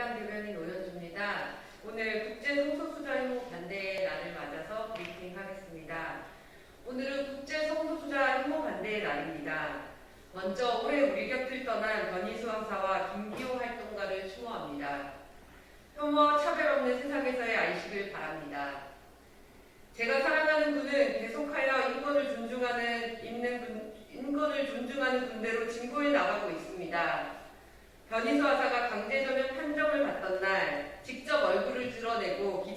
정의당 대변인 오현주입니다. 오늘 국제 성소수자 혐오 반대의 날을 맞아서 브리핑하겠습니다. 오늘은 국제 성소수자 혐오 반대의 날입니다. 먼저 올해 우리 곁을 떠난 변희수 왕사와 김기호 활동가를 추모합니다. 혐오와 차별 없는 세상에서의 안식을 바랍니다. 제가 사랑하는 군은 계속하여 인권을 존중하는 있는 군, 인권을 존중하는 군대로 진보해 나가고 있습니다. 변희수 하사가 강제전면 판정을 받던 날 직접 얼굴을 드러내고 기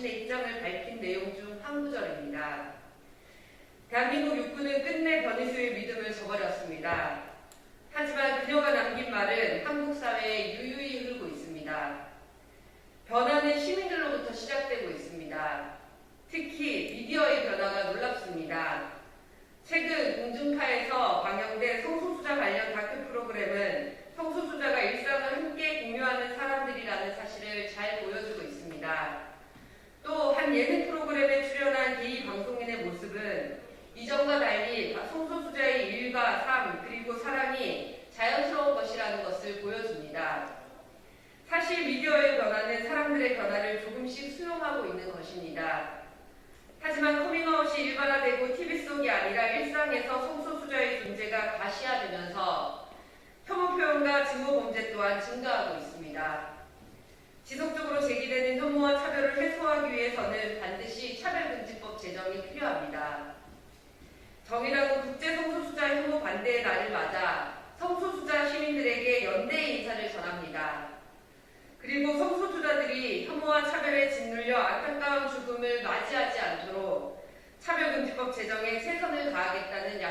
자신의 입장을 밝힌 내용 중 한 구절입니다. 대한민국 육군은 끝내 변희수의 믿음을 저버렸습니다. 하지만 그녀가 남긴 말은 한국 사회에 유유히 흐르고 있습니다. 변화는 시민들로부터 시작되고 있습니다. 특히 미디어의 변화가 놀랍습니다. 최근 공중파에서 방영된 성소수자 관련 다큐 프로그램은 성소수자가 일상을 함께 공유하는 사람들이라는 사실을 잘 보여주고 있습니다. 또 한 예능 프로그램에 출연한 게이 방송인의 모습은 이전과 달리 성소수자의 일과 삶 그리고 사랑이 자연스러운 것이라는 것을 보여줍니다. 사실 미디어의 변화는 사람들의 변화를 조금씩 수용하고 있는 것입니다. 하지만 커밍아웃이 일반화되고 TV 속이 아니라 일상에서 성소수자의 존재가 가시화되면서 혐오 표현과 증오 범죄 또한 증가하고 있습니다. 지속적으로 제기되는 혐오와 차별을 해소하기 위해서는 반드시 차별금지법 제정이 필요합니다. 정의당은 국제 성소수자 혐오 반대의 날을 맞아 성소수자 시민들에게 연대의 인사를 전합니다. 그리고 성소수자들이 혐오와 차별에 짓눌려 안타까운 죽음을 맞이하지 않도록 차별금지법 제정에 최선을 다하겠다는